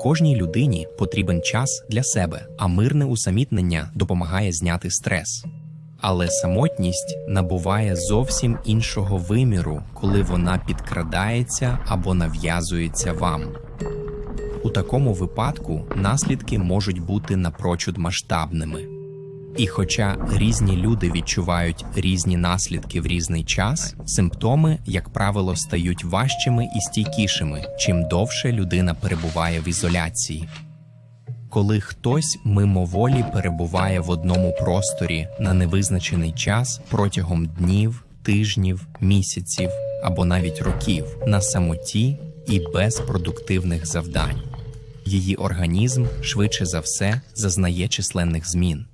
Кожній людині потрібен час для себе, а мирне усамітнення допомагає зняти стрес. Але самотність набуває зовсім іншого виміру, коли вона підкрадається або нав'язується вам. У такому випадку наслідки можуть бути напрочуд масштабними. І хоча різні люди відчувають різні наслідки в різний час, симптоми, як правило, стають важчими і стійкішими, чим довше людина перебуває в ізоляції. Коли хтось мимоволі перебуває в одному просторі на невизначений час протягом днів, тижнів, місяців або навіть років на самоті і без продуктивних завдань, її організм швидше за все зазнає численних змін.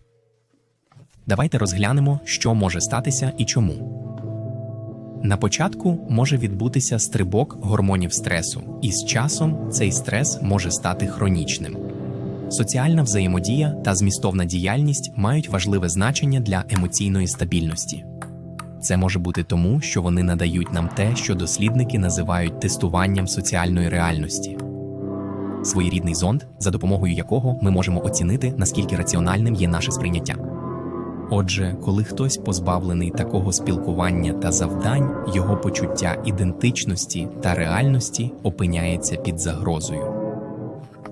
Давайте розглянемо, що може статися і чому. На початку може відбутися стрибок гормонів стресу, і з часом цей стрес може стати хронічним. Соціальна взаємодія та змістовна діяльність мають важливе значення для емоційної стабільності. Це може бути тому, що вони надають нам те, що дослідники називають тестуванням соціальної реальності. Своєрідний зонд, за допомогою якого ми можемо оцінити, наскільки раціональним є наше сприйняття. Отже, коли хтось позбавлений такого спілкування та завдань, його почуття ідентичності та реальності опиняється під загрозою.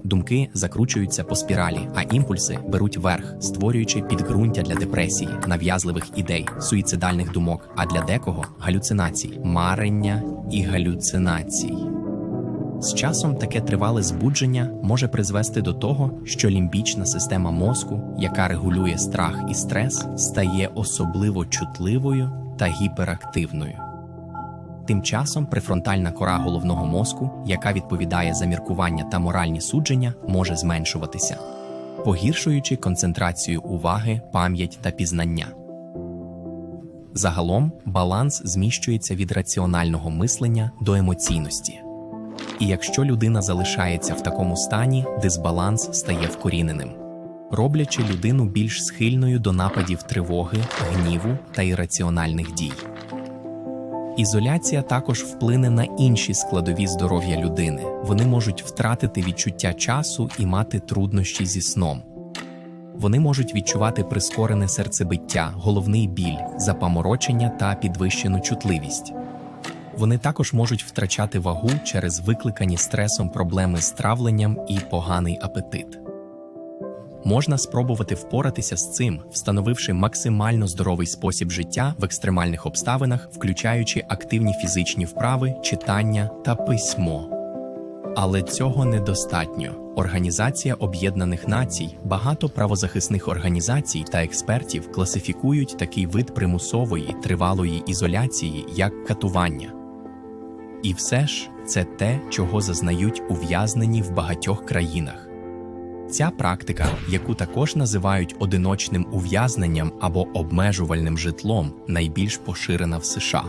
Думки закручуються по спіралі, а імпульси беруть верх, створюючи підґрунтя для депресії, нав'язливих ідей, суїцидальних думок, а для декого галюцинацій, марення і галюцинацій. З часом таке тривале збудження може призвести до того, що лімбічна система мозку, яка регулює страх і стрес, стає особливо чутливою та гіперактивною. Тим часом префронтальна кора головного мозку, яка відповідає за міркування та моральні судження, може зменшуватися, погіршуючи концентрацію уваги, пам'ять та пізнання. Загалом баланс зміщується від раціонального мислення до емоційності. І якщо людина залишається в такому стані, дисбаланс стає вкоріненим, роблячи людину більш схильною до нападів тривоги, гніву та ірраціональних дій. Ізоляція також вплине на інші складові здоров'я людини. Вони можуть втратити відчуття часу і мати труднощі зі сном. Вони можуть відчувати прискорене серцебиття, головний біль, запаморочення та підвищену чутливість. Вони також можуть втрачати вагу через викликані стресом проблеми з травленням і поганий апетит. Можна спробувати впоратися з цим, встановивши максимально здоровий спосіб життя в екстремальних обставинах, включаючи активні фізичні вправи, читання та письмо. Але цього недостатньо. Організація Об'єднаних Націй, багато правозахисних організацій та експертів класифікують такий вид примусової тривалої ізоляції як катування. І все ж це те, чого зазнають ув'язнені в багатьох країнах. Ця практика, яку також називають одиночним ув'язненням або обмежувальним житлом, найбільш поширена в США.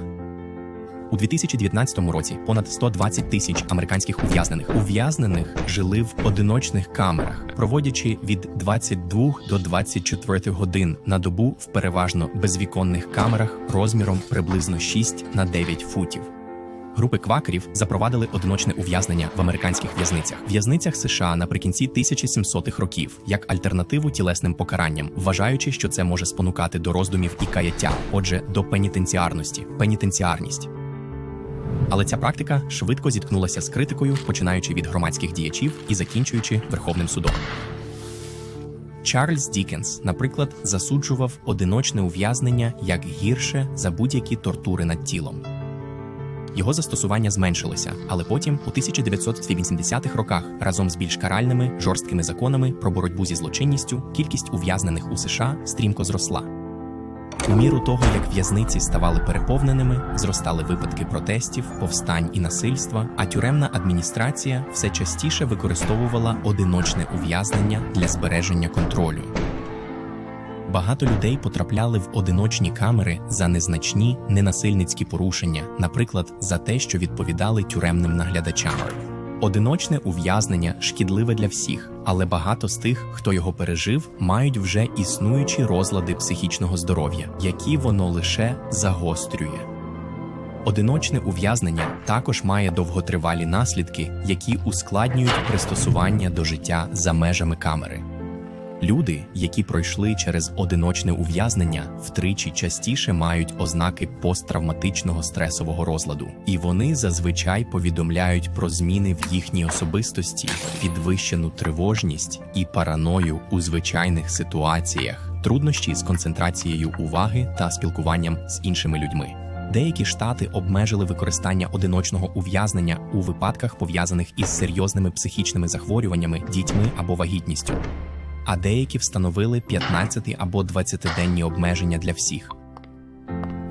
У 2019 році понад 120 тисяч американських ув'язнених ув'язнених жили в одиночних камерах, проводячи від 22 до 24 годин на добу в переважно безвіконних камерах розміром приблизно 6 на 9 футів. Групи квакерів запровадили одиночне ув'язнення в американських в'язницях. В'язницях США наприкінці 1700-х років як альтернативу тілесним покаранням, вважаючи, що це може спонукати до роздумів і каяття, отже, до пенітенціарності, пенітенціарність. Але ця практика швидко зіткнулася з критикою, починаючи від громадських діячів і закінчуючи Верховним судом. Чарльз Дікенс, наприклад, засуджував одиночне ув'язнення як гірше за будь-які тортури над тілом. Його застосування зменшилося, але потім, у 1980-х роках, разом з більш каральними жорсткими законами про боротьбу зі злочинністю, кількість ув'язнених у США стрімко зросла. У міру того, як в'язниці ставали переповненими, зростали випадки протестів, повстань і насильства, а тюремна адміністрація все частіше використовувала одиночне ув'язнення для збереження контролю. Багато людей потрапляли в одиночні камери за незначні ненасильницькі порушення, наприклад, за те, що відповідали тюремним наглядачам. Одиночне ув'язнення шкідливе для всіх, але багато з тих, хто його пережив, мають вже існуючі розлади психічного здоров'я, які воно лише загострює. Одиночне ув'язнення також має довготривалі наслідки, які ускладнюють пристосування до життя за межами камери. Люди, які пройшли через одиночне ув'язнення, втричі частіше мають ознаки посттравматичного стресового розладу, і вони зазвичай повідомляють про зміни в їхній особистості, підвищену тривожність і параною у звичайних ситуаціях, труднощі з концентрацією уваги та спілкуванням з іншими людьми. Деякі штати обмежили використання одиночного ув'язнення у випадках пов'язаних із серйозними психічними захворюваннями, дітьми або вагітністю а деякі встановили 15 або 20-денні обмеження для всіх.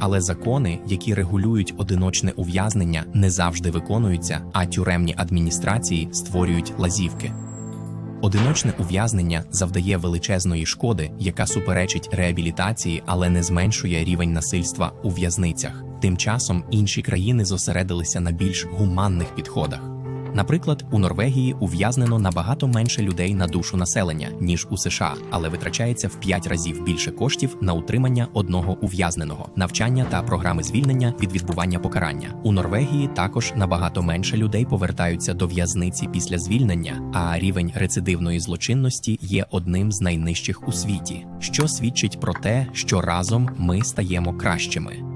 Але закони, які регулюють одиночне ув'язнення, не завжди виконуються, а тюремні адміністрації створюють лазівки. Одиночне ув'язнення завдає величезної шкоди, яка суперечить реабілітації, але не зменшує рівень насильства у в'язницях. Тим часом інші країни зосередилися на більш гуманних підходах. Наприклад, у Норвегії ув'язнено набагато менше людей на душу населення ніж у США, але витрачається в 5 разів більше коштів на утримання одного ув'язненого, навчання та програми звільнення від відбування покарання. У Норвегії також набагато менше людей повертаються до в'язниці після звільнення, а рівень рецидивної злочинності є одним з найнижчих у світі, що свідчить про те, що разом ми стаємо кращими.